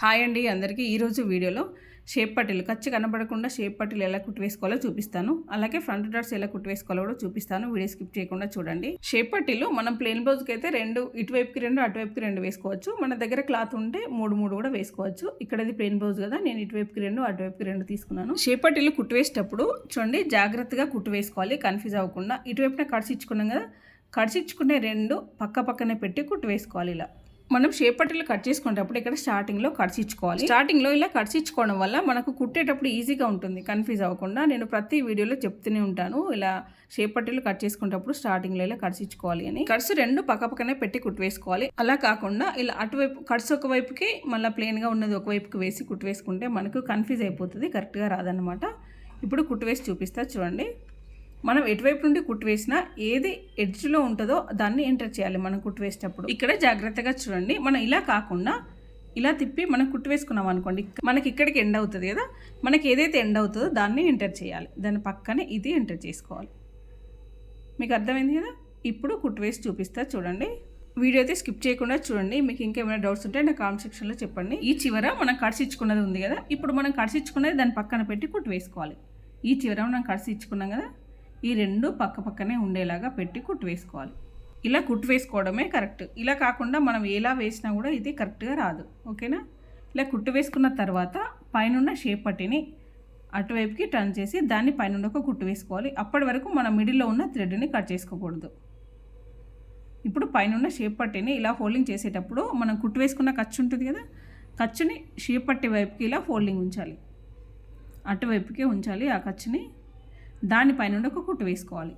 Hi అండి అందరికీ. ఈరోజు వీడియోలో షేప్ పట్టీలు ఖర్చు కనబడకుండా షేప్ పట్టీలు ఎలా కుట్టివేసుకోవాలో చూపిస్తాను. అలాగే ఫ్రంట్ డాట్స్ ఎలా కుట్టివేసుకోవాలో కూడా చూపిస్తాను. వీడియో స్కిప్ చేయకుండా చూడండి. షేప్ పట్టీలు మనం ప్లేన్ బ్లౌజ్కి అయితే రెండు ఇటువైపుకి రెండు అటువైపుకి రెండు వేసుకోవచ్చు. మన దగ్గర క్లాత్ ఉంటే మూడు మూడు కూడా వేసుకోవచ్చు. ఇక్కడ ఇది ప్లేన్ బ్లౌజ్ కదా నేను ఇటువైపుకి రెండు అటువైపుకి రెండు తీసుకున్నాను. షేప్ పట్టీలు కుట్టివేసేటప్పుడు చూడండి జాగ్రత్తగా కుట్టివేసుకోవాలి. కన్ఫ్యూజ్ అవ్వకుండా. ఇటువైపున కడిచి ఇచ్చుకున్నాం కదా కడిచి ఇచ్చుకునే రెండు పక్క పక్కనే పెట్టి కుట్టివేసుకోవాలి ఇలా. మనం షేప్ పట్టీలు కట్ చేసుకునేటప్పుడు ఇక్కడ స్టార్టింగ్లో కట్స్ ఇచ్చుకోవాలి స్టార్టింగ్లో ఇలా కట్స్ ఇచ్చుకోవడం వల్ల మనకు కుట్టేటప్పుడు ఈజీగా ఉంటుంది. కన్ఫ్యూజ్ అవ్వకుండా నేను ప్రతి వీడియోలో చెప్తూనే ఉంటాను. ఇలా షేప్ పట్టీలు కట్ చేసుకునేటప్పుడు స్టార్టింగ్లో ఇలా కట్స్ ఇచ్చుకోవాలి అని. కట్స్ రెండు పక్క పక్కనే పెట్టి కుట్టు వేసుకోవాలి. అలా కాకుండా ఇలా అటువైపు కట్స్ ఒక వైపుకి మళ్ళీ ప్లెయిన్గా ఉన్నది ఒకవైపుకి వేసి కుట్టు వేసుకుంటే మనకు కన్ఫ్యూజ్ అయిపోతుంది. కరెక్ట్గా రాదనమాట ఇప్పుడు కుట్టు వేసి చూపిస్తా చూడండి. మనం ఎటువైపు నుండి కుట్టివేసినా ఏది ఎడ్జ్లో ఉంటుందో దాన్ని ఎంటర్ చేయాలి మనం కుట్టు వేసేటప్పుడు. ఇక్కడ జాగ్రత్తగా చూడండి. మనం ఇలా కాకుండా ఇలా తిప్పి మనం కుట్టు వేసుకున్నాం అనుకోండి మనకి ఇక్కడికి ఎండ్ అవుతుంది కదా మనకి ఏదైతే ఎండ్ అవుతుందో దాన్ని ఎంటర్ చేయాలి. దాని పక్కనే ఇది ఎంటర్ చేసుకోవాలి. మీకు అర్థమైంది కదా? ఇప్పుడు కుట్టు వేసి చూపిస్తా చూడండి. వీడియో అయితే స్కిప్ చేయకుండా చూడండి. మీకు ఇంకేమైనా డౌట్స్ ఉంటే నా కామెంట్ సెక్షన్లో చెప్పండి. ఈ చివర మనం కడిసిచ్చుకున్నది ఉంది కదా ఇప్పుడు మనం కడిసిచ్చుకున్నది దాని పక్కన పెట్టి కుట్టు వేసుకోవాలి. ఈ చివర మనం కడిసి ఇచ్చుకున్నాం కదా ఈ రెండు పక్క పక్కనే ఉండేలాగా పెట్టి కుట్టు వేసుకోవాలి. ఇలా కుట్టు వేసుకోవడమే కరెక్ట్. ఇలా కాకుండా మనం ఎలా వేసినా కూడా ఇది కరెక్ట్గా రాదు. ఓకేనా? ఇలా కుట్టు వేసుకున్న తర్వాత పైన షేప్ పట్టిని అటువైపుకి టర్న్ చేసి దాన్ని పైన ఒక కుట్టు వేసుకోవాలి. అప్పటి వరకు మన మిడిల్లో ఉన్న థ్రెడ్ని కట్ చేసుకోకూడదు. ఇప్పుడు పైన షేప్ పట్టిని ఇలా ఫోల్డింగ్ చేసేటప్పుడు మనం కుట్టు వేసుకున్న ఖర్చు ఉంటుంది కదా? ఖర్చుని షేప్ పట్టే వైపుకి ఇలా ఫోల్డింగ్ ఉంచాలి. అటువైపుకే ఉంచాలి ఆ ఖర్చుని దానిపైన ఒక కుట్టు వేసుకోవాలి.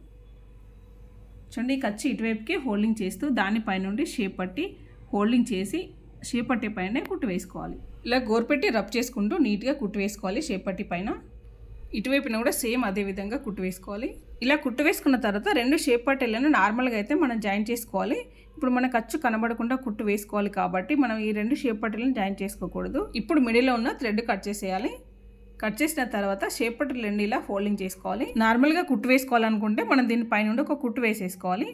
చూడండి ఈ ఖర్చు ఇటువైపుకి హోల్డింగ్ చేస్తూ దానిపై నుండి షేప్ పట్టి హోల్డింగ్ చేసి షేప్ పట్టి పైన కుట్టు వేసుకోవాలి. ఇలా గోరుపెట్టి రబ్ చేసుకుంటూ నీట్గా కుట్టు వేసుకోవాలి షేప్ పట్టి పైన. ఇటువైపున కూడా సేమ్ అదే విధంగా కుట్టు వేసుకోవాలి. ఇలా కుట్టు వేసుకున్న తర్వాత రెండు షేప్ పట్టెలను నార్మల్గా అయితే మనం జాయిన్ చేసుకోవాలి. ఇప్పుడు మన ఖర్చు కనబడకుండా కుట్టు వేసుకోవాలి కాబట్టి మనం ఈ రెండు షేప్ పట్టెలను జాయిన్ చేసుకోకూడదు. ఇప్పుడు మిడిల్లో ఉన్న థ్రెడ్ కట్ చేసేయాలి. కట్ చేసిన తర్వాత షేపట్ పట్టెలు రెండు ఇలా ఫోల్డింగ్ చేసుకోవాలి. నార్మల్గా కుట్టు వేసుకోవాలనుకుంటే మనం దీని పైన ఒక కుట్టు వేసేసుకోవాలి.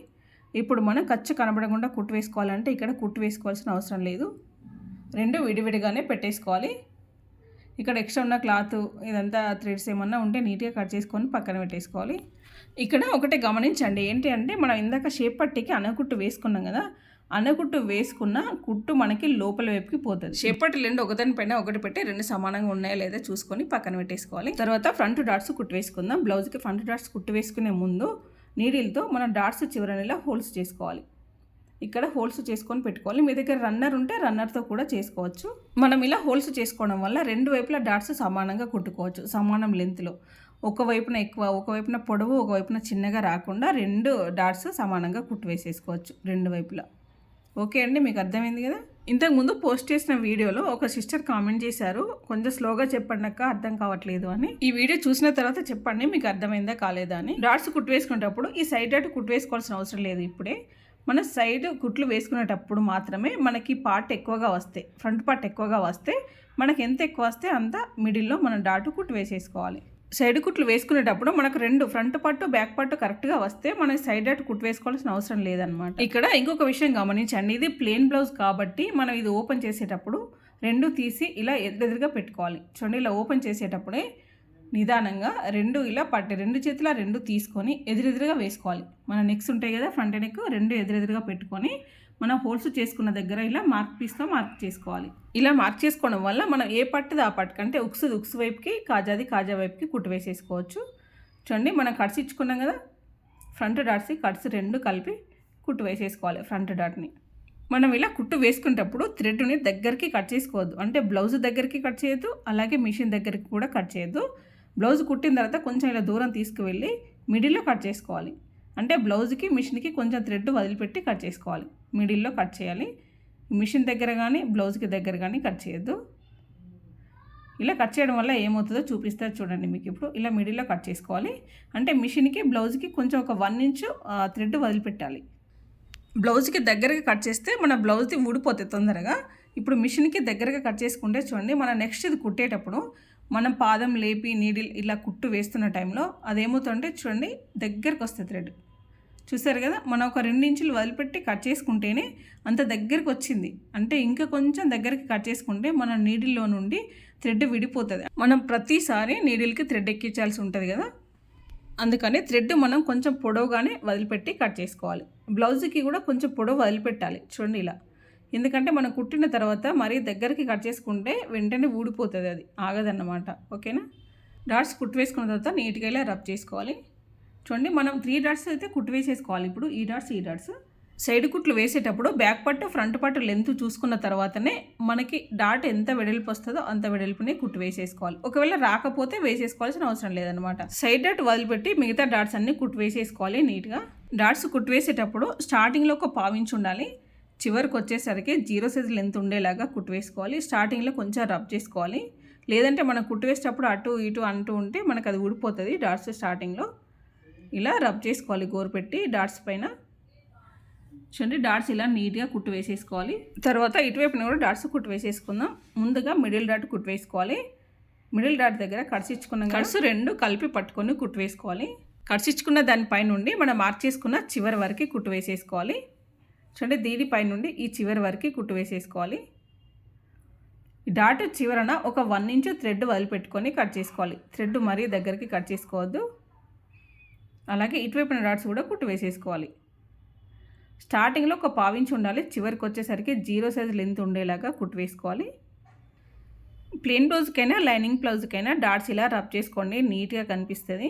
ఇప్పుడు మనం ఖర్చు కనబడకుండా కుట్టు వేసుకోవాలంటే ఇక్కడ కుట్టు వేసుకోవాల్సిన అవసరం లేదు. రెండు విడివిడిగానే పెట్టేసుకోవాలి. ఇక్కడ ఎక్స్ట్రా ఉన్న క్లాత్ ఇదంతా థ్రెడ్స్ ఏమన్నా ఉంటే నీట్గా కట్ చేసుకొని పక్కన పెట్టేసుకోవాలి. ఇక్కడ ఒకటి గమనించండి. ఏంటి అంటే మనం ఇందాక షేప్ పట్టికి అనకుట్టు వేసుకున్నాం కదా అనకుట్టు వేసుకున్న కుట్టు మనకి లోపల వైపుకి పోతుంది. చేపటి రెండు ఒకదాని పైన ఒకటి పెట్టి రెండు సమానంగా ఉన్నాయా లేదా చూసుకొని పక్కన పెట్టేసుకోవాలి. తర్వాత ఫ్రంట్ డాట్స్ కుట్టు వేసుకుందాం. బ్లౌజ్కి ఫ్రంట్ డాట్స్ కుట్టు వేసుకునే ముందు నీడిల్తో మనం డాట్స్ చివరనిలా హోల్స్ చేసుకోవాలి. ఇక్కడ హోల్స్ చేసుకొని పెట్టుకోవాలి. మీ దగ్గర రన్నర్ ఉంటే రన్నర్తో కూడా చేసుకోవచ్చు. మనం ఇలా హోల్స్ చేసుకోవడం వల్ల రెండు వైపులా డాట్స్ సమానంగా కుట్టుకోవచ్చు సమానం లెంత్లో. ఒకవైపున ఎక్కువ ఒకవైపున పొడవు ఒకవైపున చిన్నగా రాకుండా రెండు డాట్స్ సమానంగా కుట్టు వేసేసుకోవచ్చు రెండు వైపులా. ఓకే అండి మీకు అర్థమైంది కదా? ఇంతకుముందు పోస్ట్ చేసిన వీడియోలో ఒక సిస్టర్ కామెంట్ చేశారు కొంచెం స్లోగా చెప్పండిక అర్థం కావట్లేదు అని. ఈ వీడియో చూసిన తర్వాత చెప్పండి మీకు అర్థమైందా కాలేదా అని. డాట్స్ కుట్టు వేసుకునేటప్పుడు ఈ సైడ్ డాట్ కుట్టు వేసుకోవాల్సిన అవసరం లేదు ఇప్పుడే. మన సైడ్ కుట్లు వేసుకునేటప్పుడు మాత్రమే మనకి పార్ట్ ఎక్కువగా వస్తాయి ఫ్రంట్ పార్ట్ ఎక్కువగా వస్తే మనకి ఎంత ఎక్కువ వస్తే అంత మిడిల్లో మనం డాటు కుట్టు వేసేసుకోవాలి. సైడ్ కుట్లు వేసుకునేటప్పుడు మనకు రెండు ఫ్రంట్ పట్టు బ్యాక్ పట్టు కరెక్ట్గా వస్తే మనం సైడ్ అటు కుట్టు వేసుకోవాల్సిన అవసరం లేదనమాట ఇక్కడ ఇంకొక విషయం గమనించండి. ఇది ప్లెయిన్ బ్లౌజ్ కాబట్టి మనం ఇది ఓపెన్ చేసేటప్పుడు రెండు తీసి ఇలా ఎదురెదురుగా పెట్టుకోవాలి. చూడండి ఇలా ఓపెన్ చేసేటప్పుడే నిదానంగా రెండు ఇలా పట్టి రెండు చేతుల రెండు తీసుకొని ఎదురెదురుగా వేసుకోవాలి. మన నెక్స్ ఉంటాయి కదా ఫ్రంట్ నెక్ రెండు ఎదురెదురుగా పెట్టుకొని మనం హోల్స్ చేసుకున్న దగ్గర ఇలా మార్క్ పీస్తో మార్క్ చేసుకోవాలి. ఇలా మార్క్ చేసుకోవడం వల్ల మనం ఏ పట్టుది ఆ పట్టు కంటే ఉక్సు ఉక్సు వైపుకి కాజాది కాజా వైపుకి కుట్టు వేసేసుకోవచ్చు. చూడండి మనం కట్స్ ఇచ్చుకున్నాం కదా ఫ్రంట్ డాట్స్ కట్స్ రెండు కలిపి కుట్టు వేసేసుకోవాలి ఫ్రంట్ డాట్ని మనం ఇలా కుట్టు వేసుకునేటప్పుడు థ్రెడ్ని దగ్గరికి కట్ చేసుకోవద్దు. అంటే బ్లౌజ్ దగ్గరికి కట్ చేయొద్దు అలాగే మిషన్ దగ్గరికి కూడా కట్ చేయొద్దు. బ్లౌజ్ కుట్టిన తర్వాత కొంచెం ఇలా దూరం తీసుకువెళ్ళి మిడిల్లో కట్ చేసుకోవాలి. అంటే బ్లౌజ్కి మిషన్కి కొంచెం థ్రెడ్ వదిలిపెట్టి కట్ చేసుకోవాలి. మిడిల్లో కట్ చేయాలి. మిషన్ దగ్గర కానీ బ్లౌజ్కి దగ్గర కానీ కట్ చేయొద్దు. ఇలా కట్ చేయడం వల్ల ఏమవుతుందో చూపిస్తారు చూడండి మీకు ఇప్పుడు. ఇలా మిడిల్లో కట్ చేసుకోవాలి. అంటే మిషన్కి బ్లౌజ్కి కొంచెం ఒక వన్ ఇంచు థ్రెడ్ వదిలిపెట్టాలి. బ్లౌజ్కి దగ్గరగా కట్ చేస్తే మన బ్లౌజ్ది ఊడిపోతుంది తొందరగా. ఇప్పుడు మిషన్కి దగ్గరగా కట్ చేసుకుంటే చూడండి మన నెక్స్ట్ ఇది కుట్టేటప్పుడు మనం పాదం లేపి నీడిల్ ఇలా కుట్టు వేస్తున్న టైంలో అదేమవుతుందంటే చూడండి దగ్గరకు వస్తుంది థ్రెడ్. చూసారు కదా మనం ఒక రెండు ఇంచులు వదిలిపెట్టి కట్ చేసుకుంటేనే అంత దగ్గరికి వచ్చింది అంటే ఇంకా కొంచెం దగ్గరికి కట్ చేసుకుంటే మన నీడిల్లో నుండి థ్రెడ్ విడిపోతుంది. మనం ప్రతిసారి నీడిల్కి థ్రెడ్ ఎక్కించాల్సి ఉంటుంది కదా. అందుకని థ్రెడ్ మనం కొంచెం పొడవుగానే వదిలిపెట్టి కట్ చేసుకోవాలి. బ్లౌజ్కి కూడా కొంచెం పొడవు వదిలిపెట్టాలి. చూడండి ఇలా. ఎందుకంటే మనం కుట్టిన తర్వాత మరీ దగ్గరికి కట్ చేసుకుంటే వెంటనే ఊడిపోతుంది అది ఆగదన్నమాట. ఓకేనా? డాట్స్ కుట్టు వేసుకున్న తర్వాత నీట్గా ఇలా రబ్ చేసుకోవాలి. చూడండి మనం త్రీ డాట్స్ అయితే కుట్టు వేసేసుకోవాలి. ఇప్పుడు ఈ డాట్స్ ఈ డాట్స్. సైడ్ కుట్లు వేసేటప్పుడు బ్యాక్ పట్టు ఫ్రంట్ పట్టు లెంత్ చూసుకున్న తర్వాతనే మనకి డాట్ ఎంత వెడల్పు వస్తుందో అంత వెడల్పునే కుట్టు వేసేసుకోవాలి. ఒకవేళ రాకపోతే వేసేసుకోవాల్సిన అవసరం లేదనమాట సైడ్ డాట్ వదిలిపెట్టి మిగతా డాట్స్ అన్ని కుట్టు వేసేసుకోవాలి నీట్గా. డాట్స్ కుట్టు వేసేటప్పుడు స్టార్టింగ్లో ఒక పావించి ఉండాలి. చివరికి వచ్చేసరికి జీరో సైజ్ లెంత్ ఉండేలాగా కుట్టు వేసుకోవాలి స్టార్టింగ్లో కొంచెం రబ్ చేసుకోవాలి. లేదంటే మనం కుట్టు వేసేటప్పుడు అటు ఇటు అంటూ ఉంటే మనకు అది ఊడిపోతుంది డాట్స్ స్టార్టింగ్లో. ఇలా రబ్ చేసుకోవాలి గోరు పెట్టి డాట్స్ పైన. చూడండి డాట్స్ ఇలా నీట్గా కుట్టు వేసేసుకోవాలి తర్వాత ఇటువైపున కూడా డాట్స్ కుట్టు వేసేసుకుందాం ముందుగా మిడిల్ డాట్ కుట్టు వేసుకోవాలి మిడిల్ డాట్ దగ్గర కడిసిచ్చుకున్న కడుసు రెండు కలిపి పట్టుకొని కుట్టు వేసుకోవాలి కడిసిచ్చుకున్న దానిపై నుండి మనం మార్క్ చేసుకున్న చివరి వరకు కుట్టు వేసేసుకోవాలి చూడండి దీనిపై నుండి ఈ చివరి వరకు కుట్టు వేసేసుకోవాలి. ఈ డాట్ చివరన ఒక వన్ ఇంచు థ్రెడ్ వదిలిపెట్టుకొని కట్ చేసుకోవాలి. థ్రెడ్ మరీ దగ్గరికి కట్ చేసుకోవద్దు. అలాగే ఇటువైపున డాట్స్ కూడా కుట్టు వేసేసుకోవాలి. స్టార్టింగ్లో ఒక పావించి ఉండాలి చివరికి వచ్చేసరికి జీరో సైజ్ లెంత్ ఉండేలాగా కుట్టు వేసుకోవాలి. ప్లెయిన్ బ్లౌజ్కైనా లైనింగ్ బ్లౌజ్కైనా డాట్స్ ఇలా రబ్ చేసుకోండి నీట్గా కనిపిస్తుంది.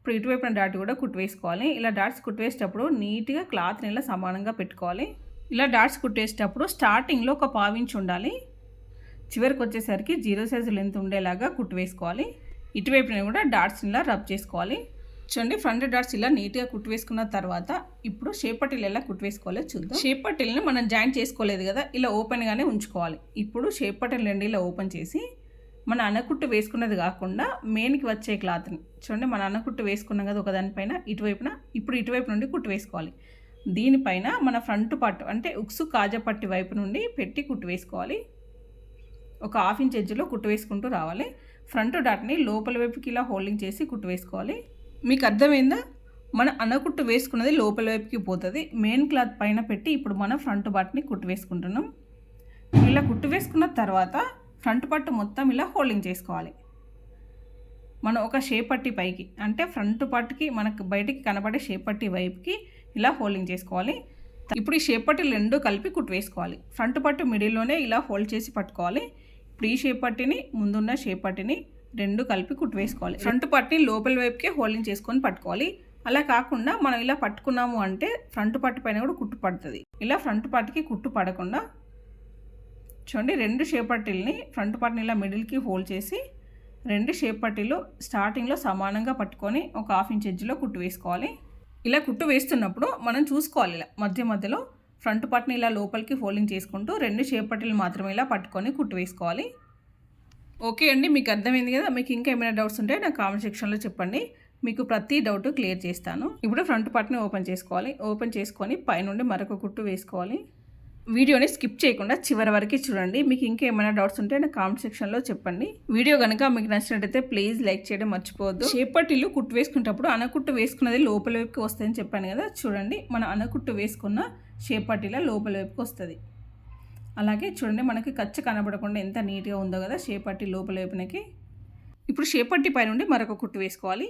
ఇప్పుడు ఇటువైపున డాట్ కూడా కుట్టు వేసుకోవాలి ఇలా డాట్స్ కుట్టు వేసేటప్పుడు నీట్గా క్లాత్ని ఇలా సమానంగా పెట్టుకోవాలి. ఇలా డాట్స్ కుట్టేసేటప్పుడు స్టార్టింగ్లో ఒక పావించి ఉండాలి. చివరికి వచ్చేసరికి జీరో సైజు లెంత్ ఉండేలాగా కుట్టు వేసుకోవాలి ఇటువైపున కూడా డాట్స్ని ఇలా రబ్ చేసుకోవాలి. చూడండి ఫ్రంట్ డాట్స్ ఇలా నీట్గా కుట్టు వేసుకున్న తర్వాత ఇప్పుడు షేపట్టిల్ ఎలా కుట్టివేసుకోవాలో చూద్దాం. షేపట్టిల్ని మనం జాయింట్ చేసుకోలేదు కదా ఇలా ఓపెన్గానే ఉంచుకోవాలి. ఇప్పుడు షేప్ రెండు ఇలా ఓపెన్ చేసి మన అనకుట్టు వేసుకున్నది కాకుండా మెయిన్కి వచ్చే క్లాత్ని చూడండి మన అనకుట్టు వేసుకున్నాం కదా ఒకదానిపైన ఇటువైపున ఇప్పుడు ఇటువైపు నుండి కుట్టు వేసుకోవాలి. దీనిపైన మన ఫ్రంట్ పట్టు అంటే ఉక్సు కాజపట్టి వైపు నుండి పెట్టి కుట్టు వేసుకోవాలి. ఒక హాఫ్ ఇంచ్ ఎడ్జ్లో కుట్టు వేసుకుంటూ రావాలి. ఫ్రంట్ డాట్ని లోపల వైపుకి ఇలా హోల్డింగ్ చేసి కుట్టు వేసుకోవాలి. మీకు అర్థమైందా? మన అనకుట్టు వేసుకున్నది లోపల వైపుకి పోతుంది. మెయిన్ క్లాత్ పైన పెట్టి ఇప్పుడు మనం ఫ్రంట్ బాట్ని కుట్టు వేసుకుంటున్నాం. ఇలా కుట్టు వేసుకున్న తర్వాత ఫ్రంట్ పట్టు మొత్తం ఇలా హోల్డింగ్ చేసుకోవాలి. మనం ఒక షేప్ పట్టి పైకి అంటే ఫ్రంట్ పట్టుకి మనకు బయటికి కనబడే షేప్ పట్టి వైపుకి ఇలా హోల్డింగ్ చేసుకోవాలి. ఇప్పుడు ఈ షేప్ పట్టి రెండు కలిపి కుట్టు వేసుకోవాలి. ఫ్రంట్ పట్టు మిడిల్లోనే ఇలా హోల్డ్ చేసి పట్టుకోవాలి. ఇప్పుడు ఈ షేప్ పట్టిని ముందున్న షేప్ పట్టిని రెండు కలిపి కుట్టు వేసుకోవాలి. ఫ్రంట్ పట్టిని లోపల వైపుకే హోల్డింగ్ చేసుకొని పట్టుకోవాలి. అలా కాకుండా మనం ఇలా పట్టుకున్నాము అంటే ఫ్రంట్ పట్టు పైన కూడా కుట్టు పడుతుంది. ఇలా ఫ్రంట్ పట్టుకి కుట్టు పడకుండా చూడండి రెండు షేప్ పట్టీలని ఫ్రంట్ పార్ట్ని ఇలా మిడిల్కి హోల్డ్ చేసి రెండు షేప్ పట్టీలు స్టార్టింగ్లో సమానంగా పట్టుకొని ఒక హాఫ్ ఇంచ్ ఎడ్జ్లో కుట్టు వేసుకోవాలి. ఇలా కుట్టు వేస్తున్నప్పుడు మనం చూసుకోవాలి ఇలా మధ్య మధ్యలో ఫ్రంట్ పార్ట్ని ఇలా లోపలికి ఫోల్డింగ్ చేసుకుంటూ రెండు షేప్ పట్టీలు మాత్రమే ఇలా పట్టుకొని కుట్టు వేసుకోవాలి. ఓకే అండి మీకు అర్థమైంది కదా? మీకు ఇంకా ఏమైనా డౌట్స్ ఉంటే నా కామెంట్ సెక్షన్లో చెప్పండి. మీకు ప్రతి డౌట్ క్లియర్ చేస్తాను. ఇప్పుడు ఫ్రంట్ పార్ట్ని ఓపెన్ చేసుకోవాలి. ఓపెన్ చేసుకొని పైనుండి మరొక కుట్టు వేసుకోవాలి. వీడియోని స్కిప్ చేయకుండా చివరి వరకు చూడండి. మీకు ఇంకా ఏమైనా డౌట్స్ ఉంటే నా కామెంట్ సెక్షన్లో చెప్పండి. వీడియో కనుక మీకు నచ్చినట్టయితే ప్లీజ్ లైక్ చేయడం మర్చిపోవద్దు. చేపట్టిల్లు కుట్టు వేసుకునేటప్పుడు అనకుట్టు వేసుకున్నది లోపల వైపుకి వస్తుందని చెప్పాను కదా. చూడండి మన అనకుట్టు వేసుకున్న చేపట్టిల లోపల వైపుకి వస్తుంది. అలాగే చూడండి మనకి ఖర్చు కనబడకుండా ఎంత నీట్గా ఉందో కదా చేపట్టి లోపల వైపునకి. ఇప్పుడు చేపట్టి పైనుండి మరొక కుట్టు వేసుకోవాలి.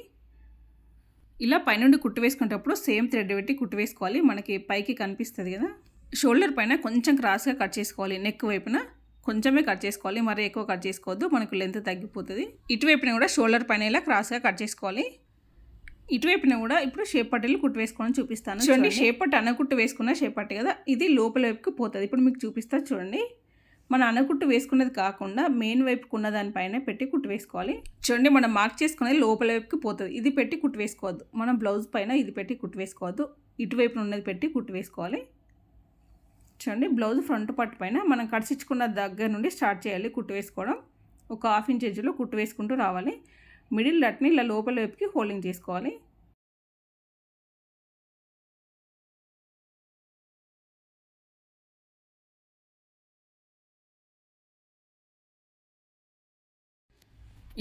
ఇలా పైనుండి కుట్టు వేసుకునేటప్పుడు సేమ్ థ్రెడ్ పెట్టి కుట్టు వేసుకోవాలి. మనకి పైకి కనిపిస్తుంది కదా. షోల్డర్ పైన కొంచెం క్రాస్గా కట్ చేసుకోవాలి. నెక్ వైపున కొంచెమే కట్ చేసుకోవాలి. మరి ఎక్కువ కట్ చేసుకోవద్దు. మనకు లెంత్ తగ్గిపోతుంది. ఇటువైపున కూడా షోల్డర్ పైన ఇలా క్రాస్గా కట్ చేసుకోవాలి. ఇటువైపున కూడా ఇప్పుడు షేప్ పట్టీలు కుట్టు వేసుకొని చూపిస్తాను. చూడండి షేప్ పట్టు అనకుట్టు వేసుకున్న షేప్ పట్టి కదా? ఇది లోపల వైపుకి పోతుంది. ఇప్పుడు మీకు చూపిస్తా చూడండి. మన అనకుట్టు వేసుకున్నది కాకుండా మెయిన్ వైపుకు ఉన్న దానిపైన పెట్టి కుట్టు వేసుకోవాలి. చూడండి మనం మార్క్ చేసుకునేది లోపల వైపుకి పోతుంది. ఇది పెట్టి కుట్టు వేసుకోవద్దు. మనం బ్లౌజ్ పైన ఇది పెట్టి కుట్టు వేసుకోవద్దు. ఇటువైపున ఉన్నది పెట్టి కుట్టు వేసుకోవాలి. చూడండి బ్లౌజ్ ఫ్రంట్ పట్టు పైన మనం కడిచిచ్చుకున్న దగ్గర నుండి స్టార్ట్ చేయాలి కుట్టు వేసుకోవడం. ఒక హాఫ్ ఇంచ్ ఎడ్జ్లో కుట్టు వేసుకుంటూ రావాలి. మిడిల్ డట్ని ఇలా లోపల వైపుకి హోల్డింగ్ చేసుకోవాలి.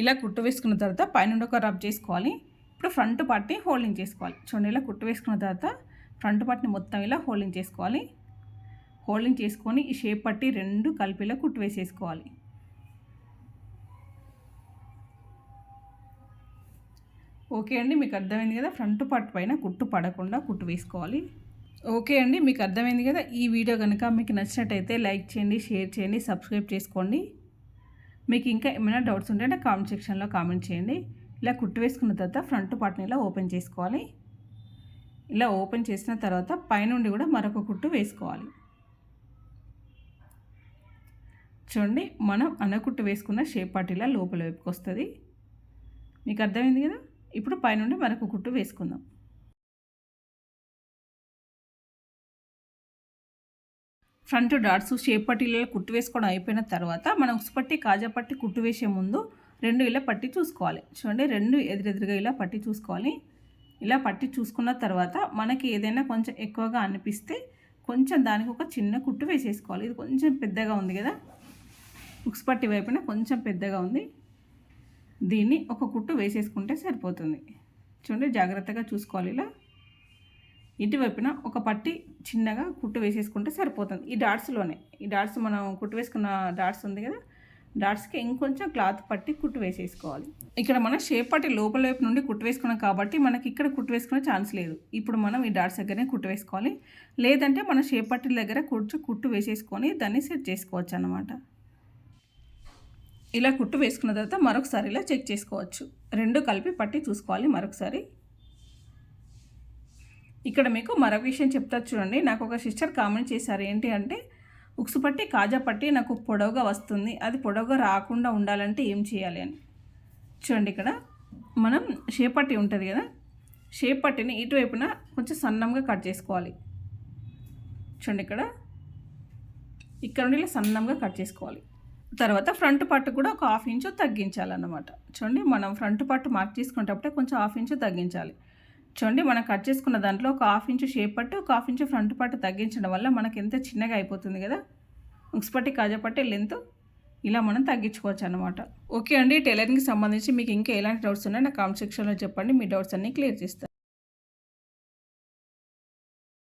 ఇలా కుట్టు వేసుకున్న తర్వాత పైన ఒక రబ్ చేసుకోవాలి. ఇప్పుడు ఫ్రంట్ పార్ట్ని హోల్డింగ్ చేసుకోవాలి. చూడండి ఇలా కుట్టు వేసుకున్న తర్వాత ఫ్రంట్ పార్ట్ని మొత్తం ఇలా హోల్డింగ్ చేసుకోవాలి. హోల్డింగ్ చేసుకొని ఈ షేప్ పట్టి రెండు కలిపిలా కుట్టు వేసేసుకోవాలి. ఓకే అండి మీకు అర్థమైంది కదా? ఫ్రంట్ పార్ట్ పైన కుట్టు పడకుండా కుట్టు వేసుకోవాలి. ఓకే అండి మీకు అర్థమైంది కదా? ఈ వీడియో కనుక మీకు నచ్చినట్టయితే లైక్ చేయండి షేర్ చేయండి సబ్స్క్రైబ్ చేసుకోండి. మీకు ఇంకా ఏమైనా డౌట్స్ ఉంటే కామెంట్ సెక్షన్లో కామెంట్ చేయండి. ఇలా కుట్టు వేసుకున్న తర్వాత ఫ్రంట్ పార్ట్ని ఇలా ఓపెన్ చేసుకోవాలి. ఇలా ఓపెన్ చేసిన తర్వాత పైనుండి కూడా మరొక కుట్టు వేసుకోవాలి. చూడండి మనం అనకుట్టు వేసుకున్న షేప్ పార్టీలా లోపల వైపుకి వస్తుంది మీకు అర్థమైంది కదా? ఇప్పుడు పైనుండి మరొక కుట్టు వేసుకుందాం. ఫ్రంట్ డాట్స్ షేప్ పట్టీలలో కుట్టు వేసుకోవడం అయిపోయిన తర్వాత మనం ఉసుపట్టి కాజా పట్టి కుట్టు వేసే ముందు రెండు ఇలా పట్టి చూసుకోవాలి. చూడండి రెండు ఎదురెదురుగా ఇలా పట్టి చూసుకోవాలి. ఇలా పట్టి చూసుకున్న తర్వాత మనకి ఏదైనా కొంచెం ఎక్కువగా అనిపిస్తే కొంచెం దానికి ఒక చిన్న కుట్టు వేసేసుకోవాలి. ఇది కొంచెం పెద్దగా ఉంది కదా? ఉక్స్ పట్టి వైపున కొంచెం పెద్దగా ఉంది. దీన్ని ఒక కుట్టు వేసేసుకుంటే సరిపోతుంది. చూడండి జాగ్రత్తగా చూసుకోవాలి ఇలా. ఇటువైపున ఒక పట్టి చిన్నగా కుట్టు వేసేసుకుంటే సరిపోతుంది. ఈ డాట్స్లోనే ఈ డాట్స్ మనం కుట్టు వేసుకున్న డాట్స్ ఉంది కదా డాట్స్కి ఇంకొంచెం క్లాత్ పట్టి కుట్టు వేసేసుకోవాలి. ఇక్కడ మనం షేప్ పట్టి లోపల వైపు నుండి కుట్టు వేసుకున్నాం కాబట్టి మనకి ఇక్కడ కుట్టు వేసుకునే ఛాన్స్ లేదు. ఇప్పుడు మనం ఈ డాట్స్ దగ్గరనే కుట్టు వేసుకోవాలి. లేదంటే మన షేప్ పట్టి దగ్గర కొంచెం కుట్టు వేసేసుకొని దాన్ని సెట్ చేసుకోవచ్చు అన్నమాట. ఇలా కుట్టు వేసుకున్న తర్వాత మరొకసారి ఇలా చెక్ చేసుకోవచ్చు. రెండు కలిపి పట్టి చూసుకోవాలి మరొకసారి. ఇక్కడ మీకు మరొక విషయం చెప్తా చూడండి. నాకు ఒక సిస్టర్ కామెంట్ చేశారు. ఏంటి అంటే ఉక్సు పట్టి కాజా పట్టి నాకు పొడవుగా వస్తుంది. అది పొడవుగా రాకుండా ఉండాలంటే ఏం చేయాలి అని. చూడండి ఇక్కడ. మనం షేప్ పట్టి ఉంటుంది కదా. షేప్ పట్టిని ఇటువైపున కొంచెం సన్నంగా కట్ చేసుకోవాలి. చూడండి ఇక్కడ. ఇక్కడ నుండి ఇలా సన్నంగా కట్ చేసుకోవాలి. తర్వాత ఫ్రంట్ పట్టు కూడా ఒక హాఫ్ ఇంచు తగ్గించాలన్నమాట. చూడండి మనం ఫ్రంట్ పట్టు మార్క్ చేసుకునేటప్పుడే కొంచెం హాఫ్ ఇంచు తగ్గించాలి. చూడండి మనం కట్ చేసుకున్న దాంట్లో ఒక హాఫ్ ఇంచు షేప్ పట్టు ఒక హాఫ్ ఇంచు ఫ్రంట్ పట్టు తగ్గించడం వల్ల మనకి ఎంత చిన్నగా అయిపోతుంది కదా? ఉక్స్పట్టి కాజపట్టి కాజా పట్టి లెంత్ ఇలా మనం తగ్గించుకోవచ్చు అనమాట ఓకే అండి టైలరింగ్కి సంబంధించి మీకు ఇంకా ఎలాంటి డౌట్స్ ఉన్నాయో నా కామెంట్ సెక్షన్లో చెప్పండి. మీ డౌట్స్ అన్నీ క్లియర్ చేస్తాను